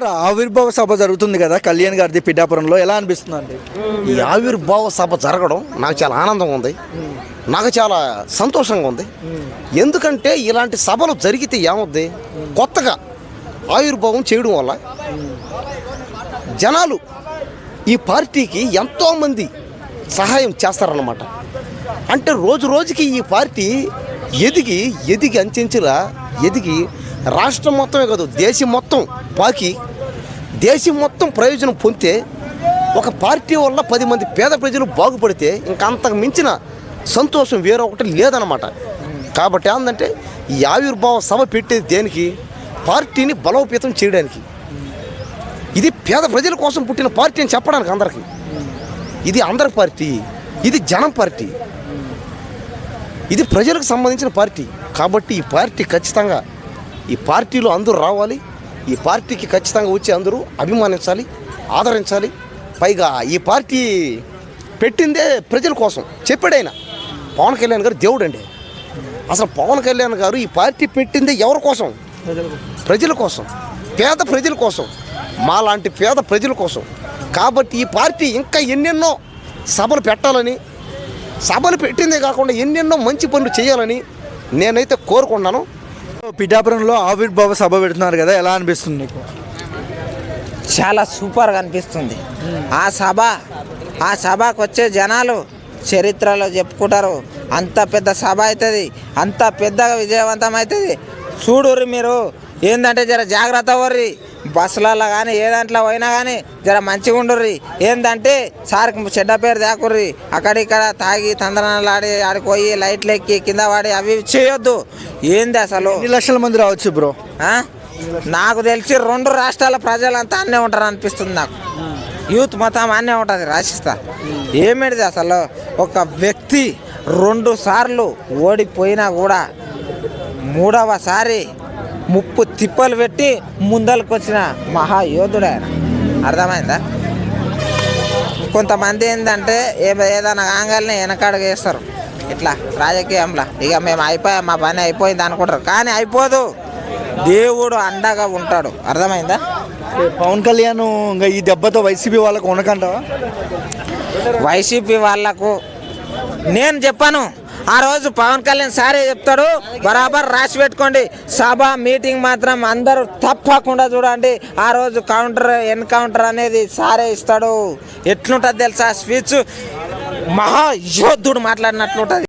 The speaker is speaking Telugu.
సార్ ఆవిర్భావ సభ జరుగుతుంది కదా కళ్యాణ్ గారిది పిఠాపురంలో. ఎలా అనిపిస్తుంది అండి ఈ ఆవిర్భావ సభ జరగడం నాకు చాలా ఆనందంగా ఉంది. నాకు చాలా సంతోషంగా ఉంది. ఎందుకంటే ఇలాంటి సభలు జరిగితే ఏమవుద్ది? కొత్తగా ఆవిర్భావం చేయడం వల్ల జనాలు ఈ పార్టీకి ఎంతోమంది సహాయం చేస్తారన్నమాట. అంటే రోజు రోజుకి ఈ పార్టీ ఎదిగి ఎదిగి అంచెంచులా ఎదిగి రాష్ట్రం మొత్తమే కాదు దేశం మొత్తం పాకి దేశం మొత్తం ప్రయోజనం పొందితే ఒక పార్టీ వల్ల పది మంది పేద ప్రజలు బాగుపడితే ఇంకా అంతకు మించిన సంతోషం వేరొకటి లేదనమాట కాబట్టి ఏంటంటే ఈ ఆవిర్భావ సభ పెట్టేది దేనికి? పార్టీని బలోపేతం చేయడానికి. ఇది పేద ప్రజల కోసం పుట్టిన పార్టీ అని చెప్పడానికి అందరికీ. ఇది అందరి పార్టీ ఇది జనం పార్టీ. ఇది ప్రజలకు సంబంధించిన పార్టీ. కాబట్టి ఈ పార్టీ ఖచ్చితంగా ఈ పార్టీలో అందరూ రావాలి. ఈ పార్టీకి ఖచ్చితంగా వచ్చి అందరూ అభిమానించాలి ఆదరించాలి. పైగా ఈ పార్టీ పెట్టిందే ప్రజల కోసం. చెప్పాడైనా పవన్ కళ్యాణ్ గారు దేవుడు అండి అసలు పవన్ కళ్యాణ్ గారు ఈ పార్టీ పెట్టిందే ఎవరి కోసం? ప్రజల కోసం. పేద ప్రజల కోసం. మాలాంటి పేద ప్రజల కోసం. కాబట్టి ఈ పార్టీ ఇంకా ఎన్నెన్నో సభలు పెట్టాలని సభలు పెట్టిందే కాకుండా ఎన్నెన్నో మంచి పనులు చేయాలని నేనైతే కోరుకున్నాను పిఠాపురంలో ఆవిర్భావ సభ పెడుతున్నారు కదా ఎలా అనిపిస్తుంది నీకు? చాలా సూపర్గా అనిపిస్తుంది. ఆ సభ ఆ సభకు వచ్చే జనాలు చరిత్రలో చెప్పుకుంటారు. అంత పెద్ద సభ అవుతుంది అంత పెద్దగా విజయవంతం అవుతుంది. చూడుర్రి మీరు ఏంటంటే జర జాగ్రత్త వర్రి బస్సులలో కానీ ఏ దాంట్లో పోయినా కానీ జర మంచిగా ఉండుర్రి. ఏంటంటే సార్కి చెడ్డ పేరు దాకుర్రి. అక్కడిక్కడ తాగి తందనాలు ఆడి ఆడికి పోయి లైట్లు ఎక్కి కింద పడి అవి చేయొద్దు. ఏంది అసలు? లక్షల మంది రావచ్చు బ్రో? నాకు తెలిసి రెండు రాష్ట్రాల ప్రజలంతా అన్నే ఉంటారు అనిపిస్తుంది నాకు. యూత్ మొత్తం అన్నే ఉంటుంది రాసిస్తా ఏమిటిది అసలు? ఒక వ్యక్తి రెండు సార్లు ఓడిపోయినా కూడా మూడవసారి ముప్పు తిప్పలు పెట్టి ముందలకు వచ్చిన మహాయోధుడు ఆయన అర్థమైందా? కొంతమంది ఏంటంటే ఏ ఏదైనా కాగానే వెనకాడగా వేస్తారు. ఇట్లా రాజకీయంలో. ఇక మేము అయిపోయాం మా పని అయిపోయింది అనుకుంటారు. కానీ అయిపోదు. దేవుడు అండగా ఉంటాడు. అర్థమైందా? పవన్ కళ్యాణ్ ఇంకా ఈ దెబ్బతో వైసీపీ వాళ్ళకు ఉండకంటావా వైసీపీ వాళ్ళకు నేను చెప్పాను. ఆ రోజు పవన్ కళ్యాణ్ సారే చెప్తాడు బరాబర్ రాసి పెట్టుకోండి. సభ మీటింగ్ మాత్రం అందరూ తప్పకుండా చూడండి. ఆ రోజు కౌంటర్ ఎన్కౌంటర్ అనేది సారే ఇస్తాడు. ఎట్లుంటుంది తెలుసా? స్పీచ్ మహాయోధుడు మాట్లాడినట్లుంటుంది.